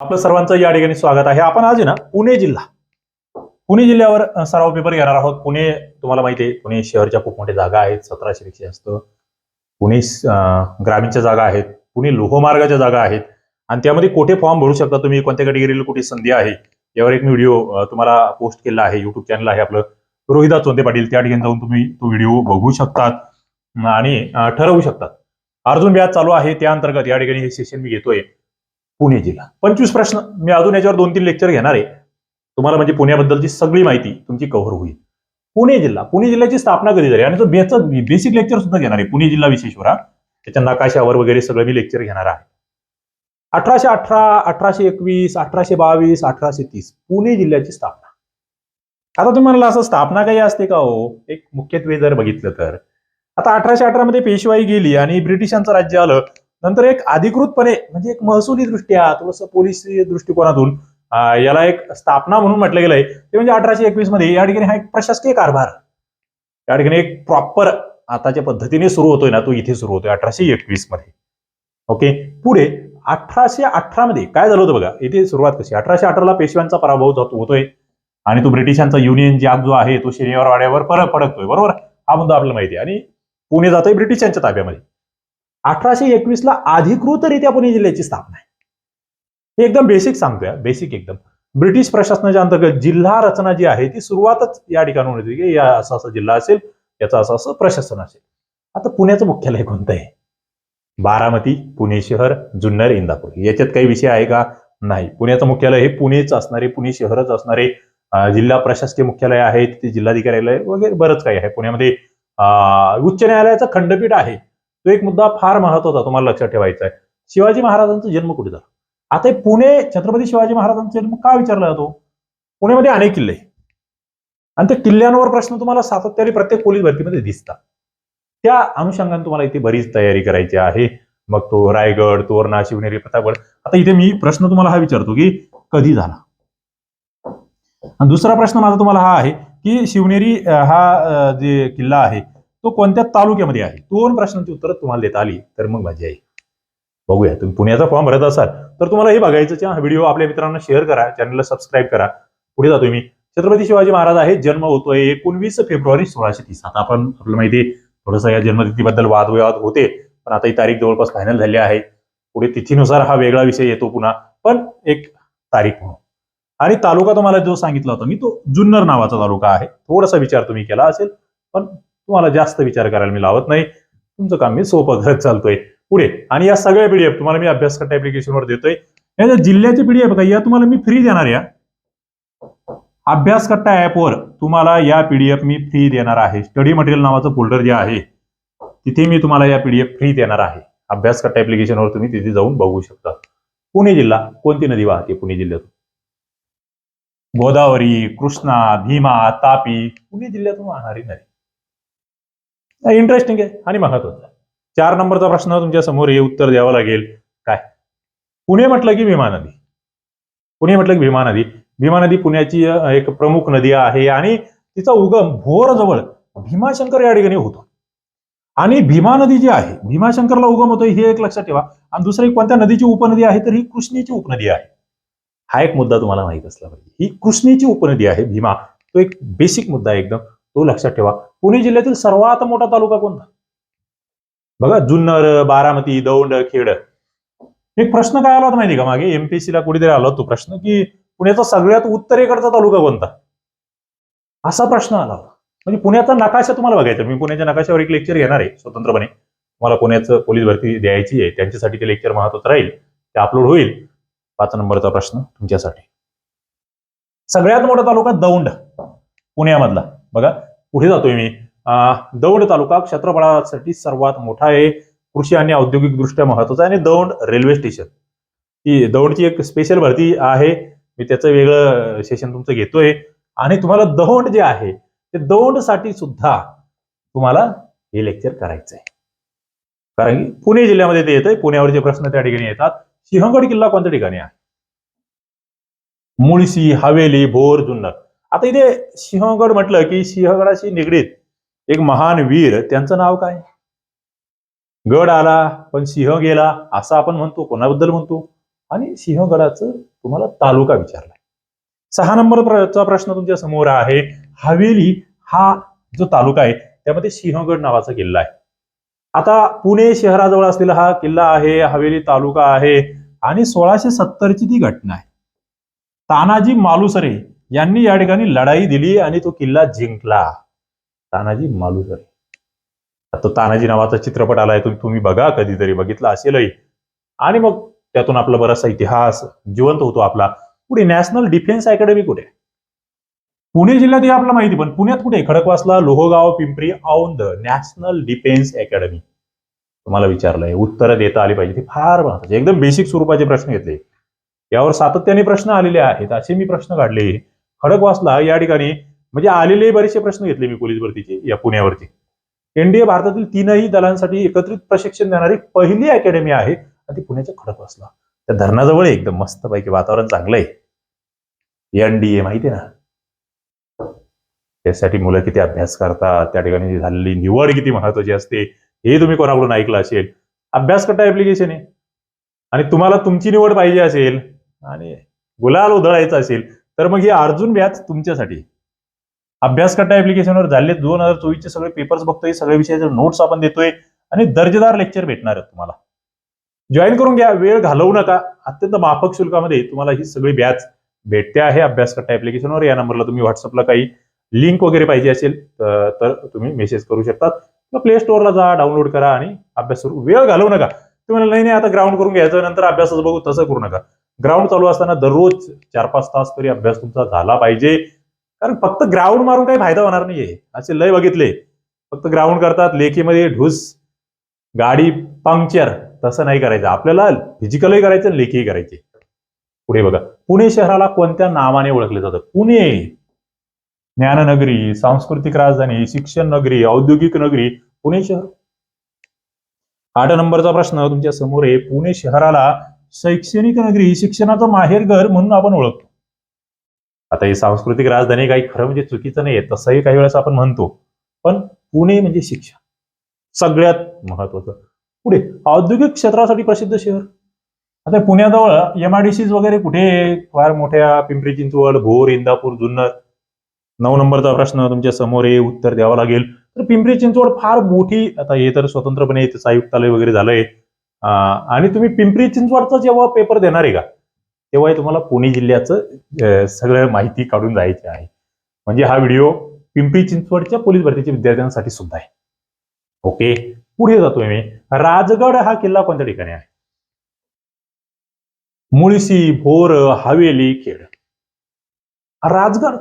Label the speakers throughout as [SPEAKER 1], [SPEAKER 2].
[SPEAKER 1] आपलं सर्वांचं या ठिकाणी स्वागत आहे. आपण आज ना पुणे जिल्हा. पुणे जिल्ह्यावर सराव पेपर घेणार आहोत. पुणे तुम्हाला माहिती आहे पुणे शहरच्या खूप मोठ्या जागा आहेत. सतराशे पेक्षा जास्त पुणे ग्रामीणच्या जागा आहेत. पुणे लोहमार्गाच्या जागा आहेत. आणि त्यामध्ये कुठे फॉर्म भरू शकता तुम्ही? कोणत्या कॅटेगरीला कुठे संधी आहे? यावर एक मी व्हिडिओ तुम्हाला पोस्ट केला आहे. युट्यूब चॅनल आहे आपलं. रोहिदा चोंदे पाटील त्या ठिकाणी जाऊन तुम्ही तो व्हिडिओ बघू शकतात. आणि ठरवू शकतात. अर्जुन व्याज चालू आहे. त्या अंतर्गत या ठिकाणी हे सेशन मी घेतोय. पुणे जिल्हा पंचवीस प्रश्न. मी अजून याच्यावर दोन तीन लेक्चर घेणार आहे. तुम्हाला म्हणजे पुण्याबद्दलची सगळी माहिती तुमची कव्हर होईल. पुणे जिल्हा. पुणे जिल्ह्याची स्थापना कधी झाली? आणि तो बेचं बेसिक लेक्चर सुद्धा घेणार आहे. पुणे जिल्हा विशेषवर. त्याच्या नकाशावर वगैरे सगळं मी लेक्चर घेणार आहे. अठराशे अठरा अठराशे एकवीस अठराशे बावीस अठराशे तीस. पुणे जिल्ह्याची स्थापना. आता तुम्ही म्हणाला असं स्थापना काही असते का हो? एक मुख्यत्वे जर बघितलं तर. आता अठराशे अठरा मध्ये पेशवाई गेली आणि ब्रिटिशांचं राज्य आलं. नंतर एक अधिकृतपणे म्हणजे एक महसुली दृष्ट्या थोडस पोलीस दृष्टिकोनातून याला एक स्थापना म्हणून म्हटलं गेलंय. ते म्हणजे अठराशे एकवीसमध्ये या ठिकाणी हा एक प्रशासकीय कारभार. या ठिकाणी एक प्रॉपर आताच्या पद्धतीने सुरू होतोय ना तो इथे सुरू होतोय अठराशे एकवीसमध्ये. ओके? पुढे अठराशे अठरा मध्ये काय झालं होतं बघा? इथे सुरुवात कशी? अठराशे अठराला पेशव्यांचा पराभव होतोय. आणि तो ब्रिटिशांचा युनियन जॅक जो आहे तो शनिवार वाड्यावर परत पडतोय बरोबर? हा मुद्दा आपल्याला माहिती आहे. आणि पुणे जातोय ब्रिटिशांच्या ताब्यामध्ये. अठराशे एकवीसला अधिकृतरित्या पुणे जिल्ह्याची स्थापना आहे. हे एकदम बेसिक सांगतोय बेसिक एकदम. ब्रिटिश प्रशासनाच्या अंतर्गत जिल्हा रचना जी आहे ती सुरुवातच या ठिकाणी होती की या असा असा जिल्हा असेल याचा असं असं प्रशासन असेल. आता पुण्याचं मुख्यालय कोणतं आहे? बारामती पुणे शहर जुन्नर इंदापूर. याच्यात काही विषय आहे का? नाही. पुण्याचं मुख्यालय हे पुणेच असणारे पुणे शहरच असणारे जिल्हा प्रशासकीय मुख्यालय आहे तिथे जिल्हाधिकार्यालय वगैरे बरंच काही आहे. पुण्यामध्ये उच्च न्यायालयाचं खंडपीठ आहे. तो एक मुद्दा फार महत्त्वाचा तुम्हाला लक्षात ठेवायचा आहे. शिवाजी महाराजांचा जन्म कुठे झाला? आता पुणे छत्रपती शिवाजी महाराजांचा जन्म का विचारला जातो? पुण्यामध्ये अनेक किल्ले आणि त्या किल्ल्यांवर प्रश्न तुम्हाला सातत्याने प्रत्येक पोलीस भरतीमध्ये दिसतात. त्या अनुषंगाने तुम्हाला इथे बरीच तयारी करायची आहे. मग तो रायगड तोरणा शिवनेरी प्रतापगड आता इथे मी प्रश्न तुम्हाला हा विचारतो की कधी झाला? आणि दुसरा प्रश्न माझा तुम्हाला हा आहे की शिवनेरी हा जे किल्ला आहे तो कोणत्या तालुक्यामध्ये आहे? दोन प्रश्नांची उत्तरं तुम्हाला देता आली तर मग मजा येईल बघूया. तुम्ही पुण्याचा फॉर्म भरत असाल तर तुम्हाला हे बघायचं हा व्हिडिओ आपल्या मित्रांना शेअर करा चॅनलला सबस्क्राईब करा. पुढे जातो मी छत्रपती शिवाजी महाराज आहे जन्म होतोय एकोणवीस फेब्रुवारी सोळाशे तीस. आता आपण आपल्याला माहिती थोडंसं या जन्मतिथीबद्दल वादविवाद होते पण आता ही तारीख जवळपास फायनल झाली आहे. पुढे तिथीनुसार हा वेगळा विषय येतो पुन्हा पण एक तारीख म्हणून. आणि तालुका तुम्हाला जो सांगितला होता मी तो जुन्नर नावाचा तालुका आहे. थोडासा विचार तुम्ही केला असेल पण तुम्हाला जास्त विचार करायला मी लावत नाही. तुमचं काम मी सोपं करत चालतोय. पुढे. आणि या सगळ्या पीडीएफ तुम्हाला मी अभ्यासकट ऍप्लिकेशनवर देतोय. या ज्या जिल्ह्याचे पीडीएफ का या तुम्हाला मी फ्री देणार या. अभ्यास कट्टा ऍपवर तुम्हाला या पीडीएफ मी फ्री देणार आहे. स्टडी मटेरियल नावाचं फोल्डर जे आहे तिथे मी तुम्हाला या पीडीएफ फ्री देणार आहे. अभ्यास कट्टा ऍप्लिकेशनवर तुम्ही तिथे जाऊन बघू शकता. पुणे जिल्हा कोणती नदी वाहते पुणे जिल्ह्यातून? गोदावरी कृष्णा भीमा तापी पुणे जिल्ह्यातून वाहणारी नदी. इंटरेस्टिंग आहे. आणि महत्वाचं आहे. चार नंबरचा प्रश्न तुमच्यासमोर हे उत्तर द्यावं लागेल. काय? पुणे म्हटलं की भीमा नदी. पुणे म्हटलं की भीमा नदी. भीमा नदी पुण्याची एक प्रमुख नदी आहे आणि तिचा उगम भोरजवळ भीमाशंकर या ठिकाणी होतो. आणि भीमा नदी जी आहे भीमाशंकरला उगम होतो हे एक लक्षात ठेवा. आणि दुसरी कोणत्या नदीची उपनदी आहे तर ही कृष्णेची उपनदी आहे. हा एक मुद्दा तुम्हाला माहीत असला पाहिजे. ही कृष्णेची उपनदी आहे भीमा. तो एक बेसिक मुद्दा आहे एकदम. तो लक्षात ठेवा. पुणे जिल्ह्यातील सर्वात मोठा तालुका कोणता? बघा जुन्नर बारामती दौंड खेड. एक प्रश्न काय आला होता माहिती का मागे? एमपीएससी ला कुठेतरी आला होता तो प्रश्न की पुण्याचा सगळ्यात उत्तरेकडचा तालुका कोणता? असा प्रश्न आला होता. म्हणजे पुण्याचा नकाशा तुम्हाला बघायचा मी पुण्याच्या नकाशावर एक लेक्चर घेणार आहे स्वतंत्रपणे. तुम्हाला पुण्याचं पोलीस भरती द्यायची आहे. त्यांच्यासाठी ते लेक्चर महत्वाचं राहील. ते अपलोड होईल. पाच नंबरचा प्रश्न तुमच्यासाठी. सगळ्यात मोठा तालुका दौंड पुण्यामधला. बघा पुढे जातोय मी. दौंड तालुका क्षेत्रफळासाठी सर्वात मोठा आहे. कृषी आणि औद्योगिक दृष्ट्या महत्त्वाचा आहे. आणि दौंड रेल्वे स्टेशन. ही दौंडची एक स्पेशल भरती आहे. मी त्याचं वेगळं सेशन तुमचं घेतोय. आणि तुम्हाला दौंड जे आहे ते दौंडसाठी सुद्धा तुम्हाला हे लेक्चर करायचं आहे कारण की पुणे जिल्ह्यामध्ये ते येतंय. पुण्यावरचे प्रश्न त्या ठिकाणी येतात. सिंहगड किल्ला कोणत्या ठिकाणी आहे? मुळशी हवेली भोर जुन्नर. आता इथे सिंहगड म्हटलं की सिंहगडाशी निगडीत एक महान वीर त्यांचं नाव काय? गड आला पण सिंह गेला असं आपण म्हणतो कोणाबद्दल म्हणतो? आणि सिंहगडाचं तुम्हाला तालुका विचारलाय सहा नंबरचा प्रश्न तुमच्यासमोर आहे. हवेली हा जो तालुका आहे त्यामध्ये सिंहगड नावाचा किल्ला आहे. आता पुणे शहराजवळ असलेला हा किल्ला आहे हवेली तालुका आहे आणि सोळाशे सत्तरची ती घटना आहे. तानाजी मालुसरे यांनी या ठिकाणी लढाई दिली आणि तो किल्ला जिंकला. तानाजी मालुसरे. आता तानाजी नावाचा चित्रपट आलाय तो तुम्ही बघा कधीतरी बघितला असेलही. आणि मग त्यातून आपला बराचसा इतिहास जिवंत होतो आपला. पुढे नॅशनल डिफेन्स अकॅडमी कुठे? पुणे जिल्ह्यात हे आपल्याला माहिती पण पुण्यात कुठे? Khadakwasla Lohegaon Pimpri Aundh national defence academy. तुम्हाला विचारलंय उत्तर देता आली पाहिजे ते फार महत्त्वाचे एकदम बेसिक स्वरूपाचे प्रश्न घेतले. यावर सातत्याने प्रश्न आलेले आहेत असे मी प्रश्न काढले. खडकवासला या ठिकाणी. म्हणजे आलेले बरेचसे प्रश्न घेतले मी पोलीस भरतीचे या पुण्यावरती एनडीए भारतातील तीनही दलांसाठी एकत्रित प्रशिक्षण देणारी पहिली अकॅडमी आहे आणि ती पुण्याच्या खडकवासला त्या धरणाजवळ आहे एकदम मस्त पैकी वातावरण चांगलं आहे एनडीए माहिती ना? त्यासाठी मुलं किती अभ्यास करतात त्या ठिकाणी झालेली निवड किती महत्वाची असते हे तुम्ही कोणाकडून ऐकलं असेल? अभ्यास करता ऍप्लिकेशन आहे. आणि तुम्हाला तुमची निवड पाहिजे असेल आणि गुलाल उधळायचा असेल तर मग हे अर्जुन बॅच तुमच्यासाठी. अभ्यासकट्टा ऍप्लिकेशनवर झाले दोन हजार चोवीसचे सगळे पेपर्स बघतोय सगळे विषयाचे नोट्स आपण देतोय आणि दर्जेदार लेक्चर भेटणार आहेत तुम्हाला. जॉईन करून घ्या वेळ घालवू नका. अत्यंत माफक शुल्कामध्ये तुम्हाला ही सगळी बॅच भेटते आहे. अभ्यासकट्टा ऍप्लिकेशनवर या नंबरला तुम्ही व्हॉट्सअपला काही लिंक वगैरे पाहिजे असेल तर तुम्ही मेसेज करू शकतात किंवा प्ले स्टोअरला जा डाउनलोड करा आणि अभ्यास करू. वेळ घालवू नका. तुम्हाला नाही नाही आता ग्राउंड करून घ्यायचं नंतर अभ्यासच बघू तसं करू नका. ग्राउंड चालू असताना दररोज चार पाच तास तरी अभ्यास तुमचा झाला पाहिजे. कारण फक्त ग्राउंड मारून काही फायदा होणार नाहीये. असे लय बघितले. फक्त ग्राउंड करतात लेखीमध्ये ढूस गाडी पंक्चर तसं नाही करायचं. आपल्याला फिजिकलही करायचं आणि लेखीही करायचे. पुढे बघा. पुणे शहराला कोणत्या नावाने ओळखले जातं? पुणे. ज्ञाननगरी सांस्कृतिक राजधानी शिक्षण नगरी औद्योगिक नगरी पुणे शहर. आठ नंबरचा प्रश्न तुमच्यासमोर आहे. पुणे शहराला शैक्षणिक नगरी शिक्षणाचं माहेरघर म्हणून आपण ओळखतो. आता ही सांस्कृतिक राजधानी काही खरं म्हणजे चुकीचं नाहीये तसंही काही वेळेस आपण म्हणतो. पण पुणे म्हणजे शिक्षण सगळ्यात महत्वाचं पुढे औद्योगिक क्षेत्रासाठी प्रसिद्ध शहर. आता पुण्याजवळ एमआयडीसीज वगैरे कुठे फार मोठ्या पिंपरी चिंचवड भोर इंदापूर जुन्नर. नऊ नंबरचा प्रश्न तुमच्यासमोर आहे उत्तर द्यावं लागेल. तर पिंपरी चिंचवड फार मोठी आता हे तर स्वतंत्रपणे इथं आयुक्तालय वगैरे झालंय. आणि तुम्ही पिंपरी चिंचवडचा जेव्हा पेपर देणार आहे का? तेव्हा तुम्हाला पुणे जिल्ह्याचं सगळं माहिती काढून जायची आहे. म्हणजे हा व्हिडिओ पिंपरी चिंचवडच्या पोलीस भरतीच्या विद्यार्थ्यांसाठी सुद्धा आहे. ओके? पुढे जातोय मी. राजगड हा किल्ला कोणत्या ठिकाणी आहे? मुळशी भोर हवेली खेड. राजगड?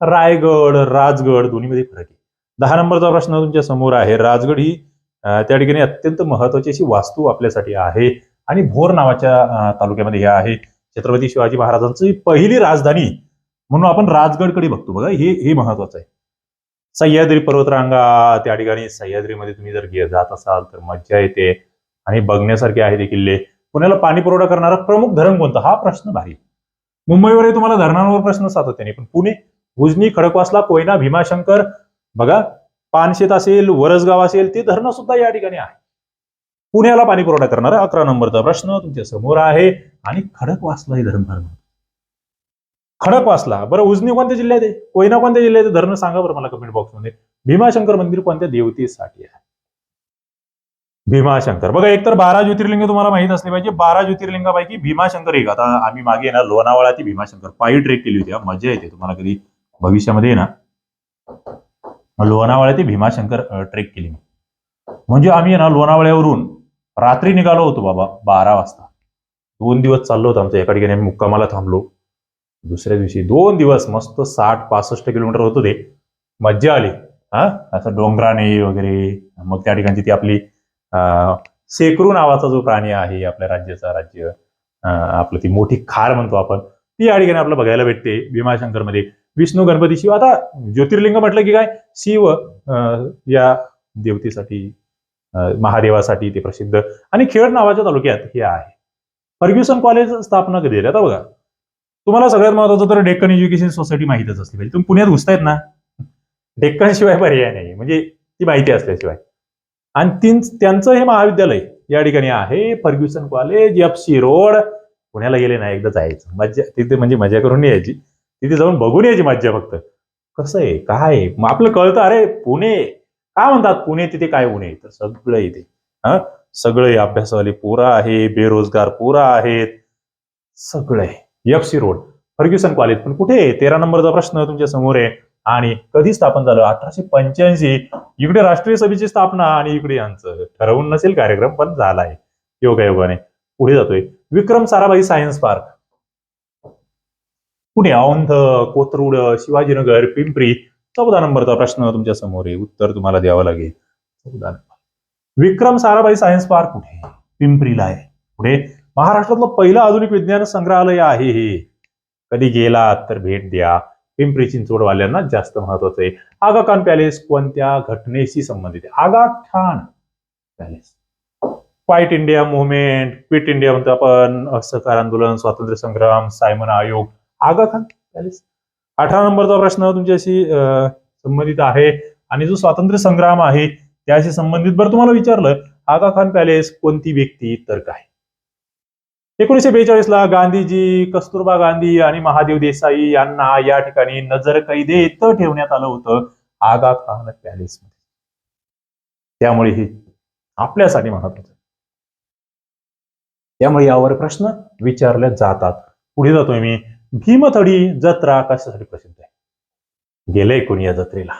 [SPEAKER 1] रायगड राजगड दोन्हीमध्ये फरक आहे. दहा नंबरचा प्रश्न तुमच्यासमोर आहे. राजगड ही त्या ठिकाणी अत्यंत महत्वाची अशी वास्तू आपल्यासाठी आहे. आणि भोर नावाच्या तालुक्यामध्ये हे आहे. छत्रपती शिवाजी महाराजांची पहिली राजधानी म्हणून आपण राजगडकडे बघतो. बघा हे हे महत्वाचं आहे. सह्याद्री पर्वतरांगा त्या ठिकाणी सह्याद्रीमध्ये तुम्ही जर जात असाल तर मज्जा येते. आणि बघण्यासारखे आहे ते किल्ले. पुण्याला पाणी पुरवठा करणारा प्रमुख धरण कोणता? हा प्रश्न भारी. मुंबईवर तुम्हाला धरणांवर प्रश्न सातत्याने पण पुणे उजनी खडकवासला कोयना भीमाशंकर बघा पानशेत असेल वरसगाव असेल ते धरणं सुद्धा या ठिकाणी आहे पुण्याला पाणी पुरवठा करणारा अकरा नंबरचा प्रश्न तुमच्यासमोर आहे. आणि खडकवासला हे धरण फार खडकवासला बरं उजनी कोणत्या जिल्ह्यात आहे? कोयना कोणत्या जिल्ह्यात आहे? धरणं सांगा बरं मला कमेंट बॉक्समध्ये भीमाशंकर मंदिर कोणत्या देवतेसाठी आहे? भीमाशंकर. बघा एकतर बारा ज्योतिर्लिंग तुम्हाला माहीत असले पाहिजे. बारा ज्योतिर्लिंगापैकी भीमाशंकर एक. आता आम्ही मागे ना लोणावळा ती भीमाशंकर. पायी ट्रेक केली होती. मजा येते. तुम्हाला कधी भविष्यामध्ये ना लोणावळ्या ते भीमाशंकर ट्रेक केली म्हणजे आम्ही ना लोणावळ्यावरून रात्री निघालो होतो बाबा बारा वाजता. दोन दिवस चाललो होतो आमच्या एका ठिकाणी आम्ही मुक्कामाला थांबलो. दुसऱ्या दिवशी दोन दिवस मस्त साठ पासष्ट किलोमीटर होतो ते. मज्जा आली. हा? असं डोंगराने वगैरे मग त्या ठिकाणची ती आपली सेकरू नावाचा जो प्राणी आहे आपल्या राज्याचा राज्य आपलं ती मोठी खार म्हणतो आपण ती या ठिकाणी आपलं बघायला भेटते. भीमाशंकरमध्ये विष्णू गणपती शिव. आता ज्योतिर्लिंग म्हटलं की काय? शिव या देवतेसाठी महादेवासाठी ते प्रसिद्ध. आणि खेड नावाच्या तालुक्यात हे आहे. फर्ग्युसन कॉलेज स्थापना कधी झाली? आता बघा. तुम्हाला सगळ्यात महत्वाचं तर डेक्कन एज्युकेशन सोसायटी माहितच असली पाहिजे. तुम्ही पुण्यात घुसतायत ना? डेक्कन शिवाय पर्याय नाही म्हणजे ती माहिती असल्याशिवाय. आणि तीन त्यांचं हे महाविद्यालय या ठिकाणी आहे. Fergusson college F C road. पुण्याला गेले ना एकदा जायचं. मज्जा तिथे म्हणजे मजा करून यायची. तिथे जाऊन बघून यायची मज्जा फक्त. कसं आहे? काय आहे? मग आपलं कळतं अरे पुणे. काय म्हणतात? पुणे तिथे काय पुणे तर सगळं इथे. हा? सगळे अभ्यासवाले पोरं आहे बेरोजगार पोरं आहेत. सगळं आहे. F C road Fergusson college पण कुठे आहे? तेरा नंबरचा प्रश्न तुमच्यासमोर आहे. आणि कधी स्थापन झालं? अठराशे पंच्याऐंशी. इकडे राष्ट्रीय सभेची स्थापना आणि इकडे यांचं. ठरवून नसेल कार्यक्रम पण झाला आहे योगायोगाने. पुढे जातोय. Vikram Sarabhai science park. Pune Aundh Kothrud Shivajinagar Pimpri चौदा नंबरचा प्रश्न तुमच्यासमोर आहे. उत्तर तुम्हाला द्यावं लागेल. चौदा number. Vikram Sarabhai science park कुठे? आहे? पिंपरीला आहे. पुढे महाराष्ट्रातलं पहिलं आधुनिक विज्ञान संग्रहालय आहे हे. कधी गेलात तर भेट द्या. पिंपरी चिंचवडवाल्यांना जास्त महत्वाचं आहे. आगा खान पॅलेस कोणत्या घटनेशी संबंधित आहे? Aga Khan palace. Quit India movement quit India म्हणतो आपण असहकार आंदोलन स्वातंत्र्य संग्राम सायमन आयोग आगा खान पॅलेस अठरा नंबरचा प्रश्न तुमच्याशी संबंधित आहे आणि जो स्वातंत्र्य संग्राम आहे त्याशी संबंधित बरं तुम्हाला विचारलं आगा खान पॅलेस कोणती व्यक्ती तर काय एकोणीसशे बेचाळीस ला गांधीजी कस्तुरबा गांधी आणि महादेव देसाई यांना या ठिकाणी नजर कैदेत ठेवण्यात आलं होतं आगा खान पॅलेस मध्ये. त्यामुळे हे आपल्यासाठी महत्वाचं त्यामुळे यावर प्रश्न विचारले जातात. पुढे जातोय मी. भीमथडी जत्रा कशासाठी प्रसिद्ध आहे? गेलंय कोणी या जत्रेला?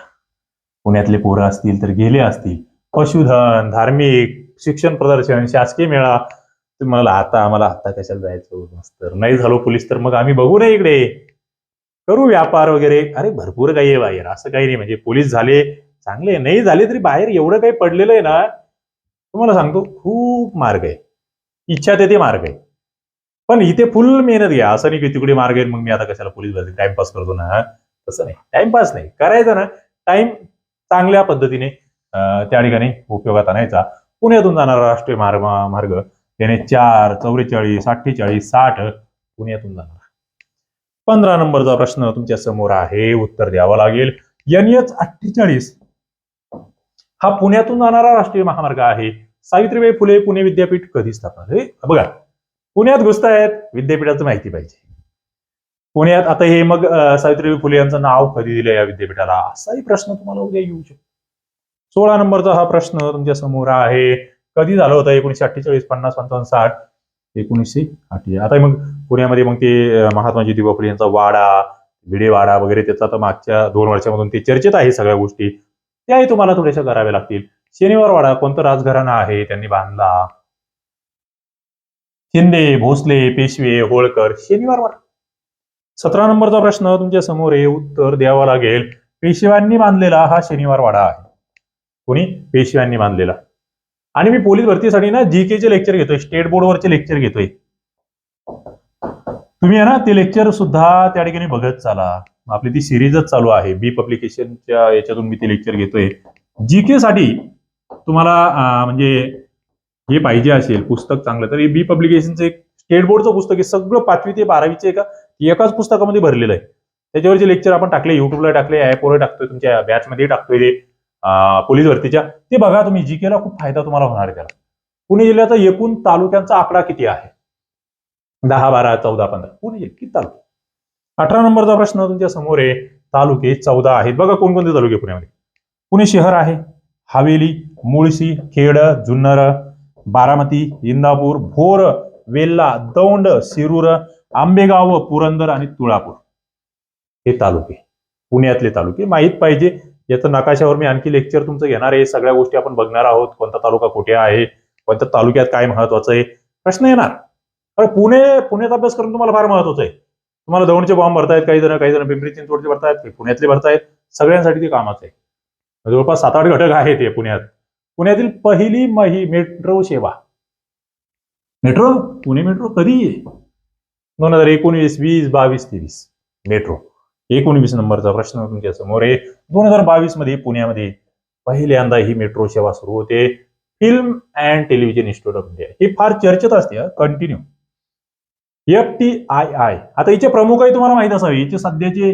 [SPEAKER 1] पुण्यातले पोरं असतील तर गेले असतील. पशुधन धार्मिक शिक्षण प्रदर्शन शासकीय मेळा. तुम्हाला आता आम्हाला आता कशाला जायचं? मस्त. नाही झालो पोलीस तर मग आम्ही बघू नये इकडे. करू व्यापार वगैरे. अरे भरपूर काही आहे बाहेर. असं काही नाही. म्हणजे पोलीस झाले. चांगले नाही झाले तरी बाहेर एवढं काही पडलेलं आहे ना. तुम्हाला सांगतो खूप मार्ग आहे. इच्छा ते ते मार्ग आहे. पण इथे फुल मेहनत घ्या. असं नाही की तिकडे मार्ग आहे मग मी आता कशाला पोलीस भरती? टाइमपास करतो ना. तसं नाही. टाइमपास नाही. करायचं ना. टाइम चांगल्या पद्धतीने त्या ठिकाणी उपयोगात आणायचा. पुण्यातून जाणारा राष्ट्रीय मार्ग मार्ग याने चार चौवेचाळीस अठ्ठेचाळीस साठ पुण्यातून जाणार. पंधरा नंबरचा प्रश्न तुमच्यासमोर आहे. उत्तर द्यावं लागेल. एन एच अठ्ठेचाळीस. हा पुण्यातून जाणारा राष्ट्रीय महामार्ग आहे. सावित्रीबाई फुले पुणे विद्यापीठ कधी स्थापना? हे बघा. पुण्यात घुसतायत विद्यापीठाचं माहिती पाहिजे. पुण्यात आता हे मग सावित्रीबाई फुले यांचं नाव कधी दिलं या विद्यापीठाला असाही प्रश्न तुम्हाला उद्या येऊ शकतो. सोळा नंबरचा हा प्रश्न तुमच्यासमोर आहे. कधी झालं होतं एकोणीशे अठ्ठेचाळीस पन्नास पंचावन्न साठ? एकोणीसशे अठ्ठेचाळीस आता मग पुण्यामध्ये मग ते महात्मा ज्योतिबा फुले यांचा वाडा भिडे वाडा वगैरे त्याचा आता मागच्या दोन वर्षामधून ते चर्चेत आहे सगळ्या गोष्टी. त्याही तुम्हाला थोड्याशा कराव्या लागतील. शनिवार वाडा कोणतं राजघराणा आहे? त्यांनी बांधला. शिंदे भोसले पेशवे होळकर शनिवार वाडा सतरा नंबरचा प्रश्न तुमच्यासमोर आहे उत्तर द्यावा लागेल. पेशव्यांनी बांधलेला हा शनिवार वाडा आहे. कोणी? पेशव्यांनी बांधलेला. आणि मी पोलीस भरतीसाठी ना जी केचे लेक्चर घेतोय स्टेट बोर्डवरचे लेक्चर घेतोय. तुम्ही आहे ना ते लेक्चर सुद्धा त्या ठिकाणी बघत चाला. आपली ती सिरीजच चालू आहे. बी पब्लिकेशनच्या याच्यातून मी ते लेक्चर घेतोय. जी के साठी तुम्हाला म्हणजे हे पाहिजे असेल पुस्तक चांगलं. तर हे बी पब्लिकेशनचं एक स्टेट बोर्डचं पुस्तक आहे. सगळं पाचवी ते बारावीचे एका एकाच पुस्तकामध्ये भरलेलं आहे. त्याच्यावरचे लेक्चर आपण टाकले युट्यूबला टाकले ॲपवर टाकतोय तुमच्या बॅचमध्ये टाकतोय ते पोलीस भरतीच्या. ते बघा तुम्ही जी केला खूप फायदा तुम्हाला होणार आहे त्याला. पुणे जिल्ह्याचा एकूण तालुक्यांचा आकडा किती आहे? दहा बारा चौदा पंधरा. पुणे जिल्हा किती तालुके? अठरा नंबरचा प्रश्न तुमच्यासमोर आहे. तालुके चौदा आहेत. बघा कोणकोणते तालुके पुण्यामध्ये. पुणे शहर आहे. हवेली मुळशी खेड जुन्नर बारामती इंदापूर भोर वेल्ला दौंड शिरूर आंबेगाव पुरंदर आणि तुळापूर. हे तालुके. पुण्यातले तालुके. माहीत पाहिजे. याचं नकाशावर मी आणखी लेक्चर तुमचं घेणार आहे. सगळ्या गोष्टी आपण बघणार आहोत. कोणता तालुका कुठे आहे? कोणत्या तालुक्यात काय महत्वाचं आहे? प्रश्न येणार. अरे पुणे पुण्यात अभ्यास करून तुम्हाला फार महत्वाचं आहे. तुम्हाला दौंडचे बॉम्ब भरतायत काही जण काही जण पिंपरी चिंचवडचे भरतायत काही पुण्यातले भरतायत. सगळ्यांसाठी ते कामाचं आहे. जवळपास सात आठ घटक आहेत हे पुण्यात. पुण्यातील पहिली मही मेट्रो सेवा. मेट्रो? पुणे मेट्रो कधी आहे दोन हजार एकोणीस वीस बावीस तेवीस. मेट्रो. एकोणवीस नंबरचा प्रश्न तुमच्यासमोर आहे. दोन हजार बावीसमध्ये पुण्यामध्ये पहिल्यांदा ही मेट्रो सेवा सुरू होते. Film and television institute of India. हे फार चर्चेत असते continue F T I I आता हिचे आहे तुम्हाला माहीत असावे. हिचे सध्याचे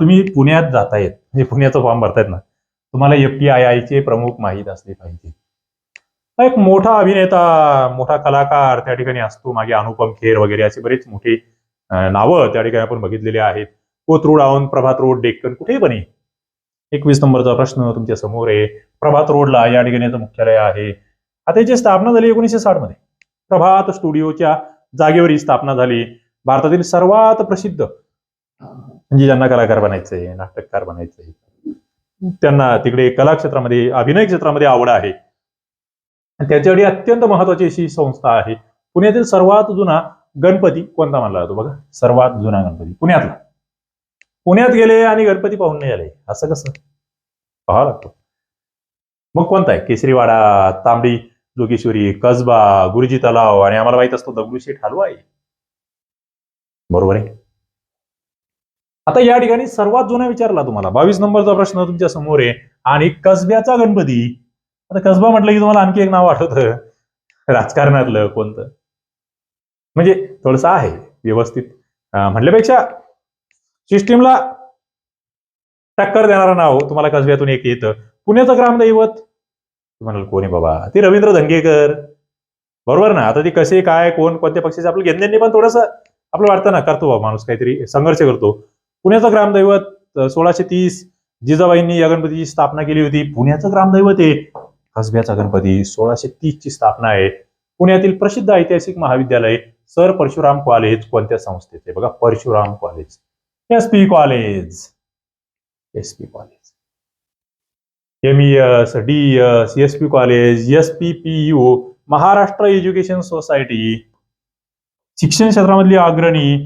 [SPEAKER 1] तुम्ही पुण्यात जातायत. म्हणजे पुण्याचं फॉर्म भरतायत ना. तुम्हाला एफ टी आय आय चे प्रमुख माहीत असले पाहिजे. एक मोठा अभिनेता मोठा कलाकार त्या ठिकाणी असतो. मागे अनुपम खेर वगैरे असे बरेच मोठे नावं त्या ठिकाणी आपण बघितलेले आहेत. कोथरूड औंध प्रभात रोड डेक्कन कुठे बने एकवीस नंबरचा प्रश्न तुमच्यासमोर आहे. प्रभात रोडला या ठिकाणी मुख्यालय आहे. आता याची स्थापना झाली एकोणीसशे साठमध्ये. प्रभात स्टुडिओच्या जागेवर ही स्थापना झाली. भारतातील सर्वात प्रसिद्ध म्हणजे ज्यांना कलाकार बनायचंय नाटककार बनायचंय त्यांना तिकडे कला क्षेत्रामध्ये अभिनय क्षेत्रामध्ये आवड आहे. आणि त्याच्यासाठी अत्यंत महत्वाची अशी संस्था आहे. पुण्यातील सर्वात जुना गणपती कोणता मानला जातो बघा? सर्वात जुना गणपती पुण्यातला. पुण्यात गेले आणि गणपती पाहून नाही आले. असं कसं? पाहावं लागतो. मग कोणता आहे? केसरीवाडा तांबडी जोगेश्वरी कसबा गुरुजी तलाव आणि आम्हाला माहीत असतो दगडूशेठ हलवा आहे बरोबर आहे? आता या ठिकाणी सर्वात जुना विचारला तुम्हाला. बावीस नंबरचा प्रश्न तुमच्यासमोर आहे. आणि कसब्याचा गणपती. आता कसबा म्हटलं की तुम्हाला आणखी एक नाव आठवतं. राजकारणातलं कोणतं? म्हणजे थोडस आहे व्यवस्थित. म्हटल्यापेक्षा सिस्टीमला टक्कर देणारं नाव तुम्हाला कसब्यातून एक येतं. पुण्याचं ग्रामदैवत. म्हणाल कोणी बाबा? ते रवींद्र धंगेकर. बरोबर ना? आता ते कसे काय कोण कोणत्या पक्षाचे? आपलं घेणं पण थोडस आपलं वाटतं ना? करतो बाबा माणूस काहीतरी संघर्ष करतो. पुण्याचं ग्रामदैवत सोळाशे तीस जिजाबाईंनी या गणपतीची स्थापना केली होती. पुण्याचं ग्रामदैवत आहे. कसब्याचा गणपती सोळाशे तीस ची स्थापना आहे. पुण्यातील प्रसिद्ध ऐतिहासिक महाविद्यालय सर परशुराम कॉलेज कोणत्या संस्थेचे? बघा Parshuram college. S P college. S P college. M S D S S P college S P P U Maharashtra education society. शिक्षण क्षेत्रामधली अग्रणी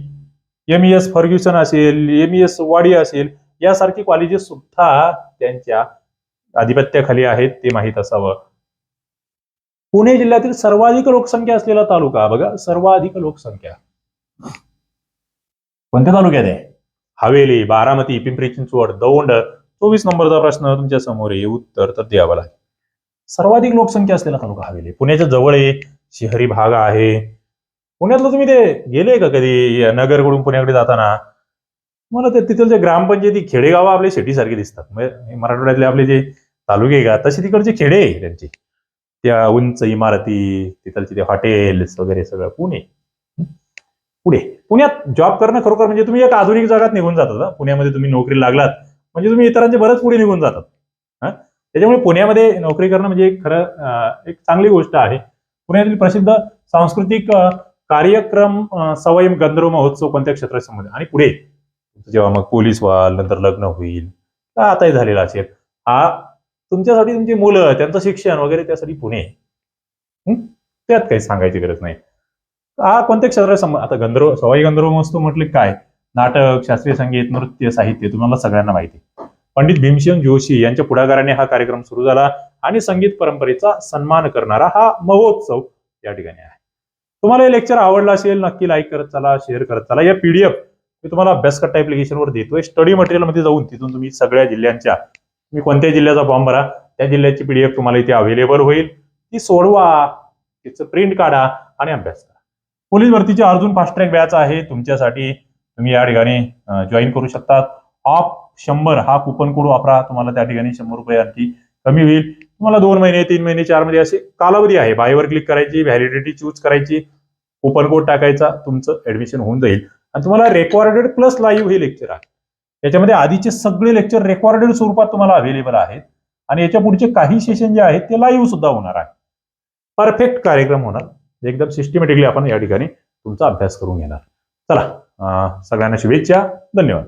[SPEAKER 1] एम एस फर्ग्युसन असेल एम एस वाडी असेल यासारखी कॉलेजेस सुद्धा त्यांच्या आधिपत्याखाली आहेत ते माहीत असावं. पुणे जिल्ह्यातील सर्वाधिक लोकसंख्या असलेला तालुका बघा सर्वाधिक लोकसंख्या. कोणत्या तालुक्यात आहे? हवेली बारामती पिंपरी चिंचवड दौंड. चोवीस नंबरचा प्रश्न तुमच्यासमोर आहे उत्तर तर द्यावं लागेल. सर्वाधिक लोकसंख्या असलेला तालुका हवेली. पुण्याच्या जवळ आहे शहरी भाग आहे. पुण्यातलं तुम्ही ते गेले का कधी नगरकडून पुण्याकडे जाताना? मला ते तिथलचे ग्रामपंचायती खेडेगाव आपले सिटीसारखे दिसतात. म्हणजे मराठवाड्यातले आपले जे तालुके का तसे तिकडचे खेडे त्यांचे. त्या उंच इमारती तिथलचे ते हॉटेल्स वगैरे सगळं पुणे. पुणे पुढे. पुण्यात जॉब करणं खरोखर म्हणजे तुम्ही एक आधुनिक जगात निघून जातात पुण्यामध्ये तुम्ही नोकरी लागलात म्हणजे तुम्ही इतरांचे बरंच पुढे निघून जातात त्याच्यामुळे पुण्यामध्ये नोकरी करणं म्हणजे एक खरं एक चांगली गोष्ट आहे. पुण्यातील प्रसिद्ध सांस्कृतिक कार्यक्रम सवाई गंधर्व महोत्सव कोणत्या क्षेत्राशी संबंधित आणि पुढे? जेव्हा मग पोलीस व्हाल नंतर लग्न होईल का आताही झालेला असेल? हा तुमच्यासाठी तुमची मुलं त्यांचं शिक्षण वगैरे त्यासाठी पुणे. आहे. त्यात काही सांगायची गरज नाही. हा कोणत्या क्षेत्रात संबंध आता गंधर्व सवाई गंधर्व महोत्सव म्हटले काय? नाटक शास्त्रीय संगीत नृत्य साहित्य तुम्हाला सगळ्यांना माहिती. आहे. पंडित भीमसेन जोशी यांच्या पुढाकाराने हा कार्यक्रम सुरू झाला आणि संगीत परंपरेचा सन्मान करणारा हा महोत्सव या ठिकाणी आहे. तुम्हाला हे लेक्चर आवडलं असेल नक्की लाईक करत चला शेअर करत चला. या पीडीएफ मी तुम्हाला अभ्यासकट्टा ऍप्लिकेशनवर देतोय. स्टडी मटेरियलमध्ये जाऊन तिथून तुम्ही सगळ्या जिल्ह्यांच्या तुम्ही कोणत्या जिल्ह्याचा फॉर्म भरा. त्या जिल्ह्याची पीडीएफ तुम्हाला इथे अवेलेबल होईल. ती सोडवा तिचं प्रिंट काढा आणि अभ्यास करा. पोलीस भरतीचे अर्जुन फास्ट ट्रॅक बॅच आहे. तुमच्यासाठी तुम्ही या ठिकाणी जॉईन करू शकतात. ऑफ शंभर हा कुपन कोड वापरा. तुम्हाला त्या ठिकाणी शंभर रुपये आणखी कमी होईल. तुम्हाला दोन महिने तीन महिने चार महिने असे कालावधी आहे. बायवर क्लिक करायची व्हॅलिडिटी चूज करायची. कुपन कोड टाकायचा तुमचं ऍडमिशन होऊन जाईल. आणि तुम्हाला रेकॉर्डेड प्लस लाईव्ह हे लेक्चर आहे. याच्यामध्ये आधीचे सगळे लेक्चर रेकॉर्डेड स्वरूपात तुम्हाला अवेलेबल आहेत. आणि याच्या पुढचे काही सेशन जे आहेत ते लाईव्ह सुद्धा होणार आहे. परफेक्ट कार्यक्रम होणार. एकदम सिस्टमॅटिकली आपण या ठिकाणी तुमचा अभ्यास करून घेणार. चला सगळ्यांना शुभेच्छा. धन्यवाद.